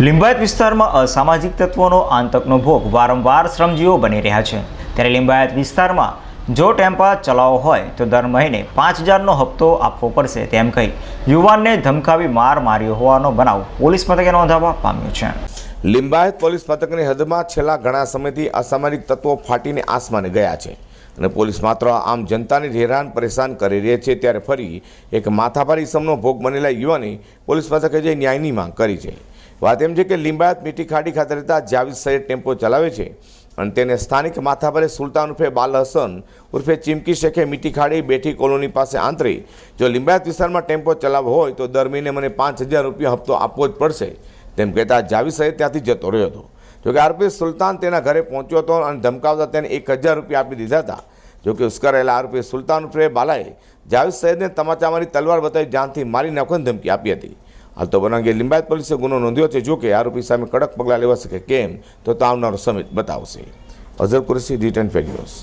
લિંબાયત વિસ્તારમાં અસામાજિક તત્વોનો આતંકનો ભોગ વારંવાર શ્રમજીવો બની રહ્યા છે. ત્યારે લિંબાયત વિસ્તારમાં જો ટેમ્પા ચલાવો હોય તો દર મહિને પાંચ હજારનો હપ્તો આપવો પડશે તેમ કહી યુવાનને ધમકાવી માર માર્યો હોવાનો બનાવ પોલીસ મથકે નોંધાવવા પામ્યો છે. લિંબાયત પોલીસ મથકની હદમાં છેલ્લા ઘણા સમયથી અસામાજિક તત્વો ફાટીને આસમાને ગયા છે અને પોલીસ માત્ર આમ જનતાને હેરાન પરેશાન કરી રહી છે ત્યારે ફરી એક માથાભારી સમનો ભોગ બનેલા યુવાને પોલીસ મથકે જઈ ન્યાયની માંગ કરી છે. વાત એમ છે કે લિંબાયત મીઠી ખાડી ખાતે રહેતા જાવીદ સૈયદ ટેમ્પો ચલાવે છે અને તેને સ્થાનિક માથાભારે સુલતાન ઉર્ફે બાલ હસન ઉર્ફે ચીમકી શેખે મીઠી ખાડી બેઠી કોલોની પાસે આંતરી. જો લિંબાયત વિસ્તારમાં ટેમ્પો ચલાવવો હોય તો દર મહિને મને પાંચ હજાર રૂપિયા હપ્તો આપવો જ પડશે, તેમ કહેતા જાવીદ સૈયદ ત્યાંથી જતો રહ્યો હતો. જોકે આરોપી સુલતાન તેના ઘરે પહોંચ્યો હતો અને ધમકાવતા તેને એક હજાર રૂપિયા આપી દીધા હતા. જોકે ઉશ્કરાયેલા આરોપી સુલતાન ઉર્ફે બાલાએ જાવીદ સૈયદને તમાચામારી તલવાર બતાવી જાનથી મારી નાખવાની ધમકી આપી હતી. હાલ તો બનાવ અંગે લિંબાયત પોલીસે ગુનો નોંધ્યો છે. જોકે આરોપી સામે કડક પગલાં લેવા શકે કેમ? તો આવનારો સમય બતાવશે. અઝર કુરેશી રિટર્ન ફેરિયોસ